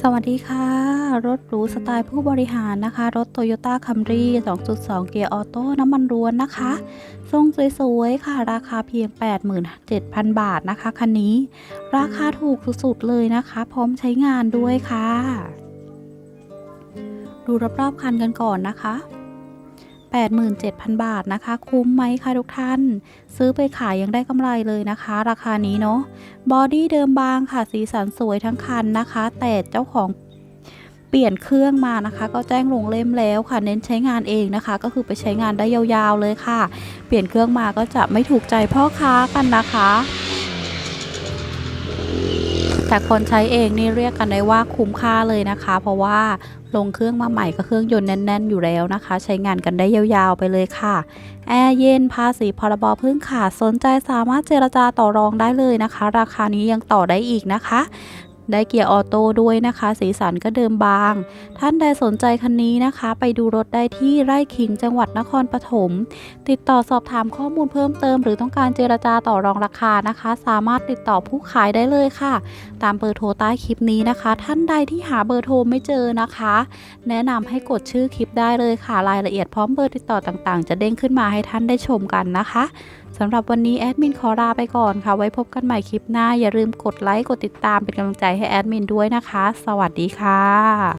สวัสดีค่ะ รถหรูสไตล์ผู้บริหารนะคะ รถ Toyota Camry 2.2 เกียร์ออโต้น้ำมันรวนนะคะ ทรงสวยๆ ค่ะ ราคาเพียง 87,000 บาทนะคะคันนี้ ราคาถูกสุดๆ เลยนะคะ พร้อมใช้งานด้วยค่ะ ดูรอบๆคันกันก่อนนะคะ 87,000 บาทนะคะ คุ้มไหมคะทุกท่าน ซื้อไปขายยังได้กำไรเลยนะคะ ราคานี้เนาะบอดี้เดิมบางค่ะสีสันสวยทั้งคันนะคะ แต่เจ้าของเปลี่ยนเครื่องมานะคะ ก็แจ้งลงเล่มแล้วค่ะ เน้นใช้งานเองนะคะ ก็คือไปใช้งานได้ยาวๆเลยค่ะ เปลี่ยนเครื่องมาก็จะไม่ถูกใจพ่อค้ากันนะคะ แต่คนใช้เองนี่เรียกกันได้ว่าคุ้มค่าเลยนะคะ เพราะว่าลงเครื่องมาใหม่ก็เครื่องยนต์แน่น ๆ อยู่แล้วนะคะ ใช้งานกันได้ยาวๆไปเลยค่ะแอร์เย็นภาษีพรบพึ่งขาดสนใจสามารถเจรจาต่อรองได้เลยนะคะ ราคานี้ยังต่อได้อีกนะคะ ได้เกียร์ออโต้ด้วยนะคะ สีสันก็เดิมบาง ท่านใดสนใจคันนี้นะคะ ไปดูรถได้ที่ไร่ขิงจังหวัดนครปฐมติดต่อสอบถามข้อมูลเพิ่มเติม หรือต้องการเจรจาต่อรองราคานะคะ สามารถติดต่อผู้ขายได้เลยค่ะ ตามเบอร์โทรใต้คลิปนี้นะคะ ท่านใดที่หาเบอร์โทรไม่เจอนะคะ แนะนำให้กดชื่อคลิปได้เลยค่ะรายละเอียดพร้อมเบอร์ติดต่อต่างๆ จะเด้งขึ้นมาให้ท่านได้ชมกันนะคะ สำหรับวันนี้แอดมินขอลาไปก่อนค่ะ ไว้พบกันใหม่คลิปหน้า อย่าลืมกดไลค์ กดติดตามเป็นกำลังใจให้แอดมินด้วยนะคะ สวัสดีค่ะ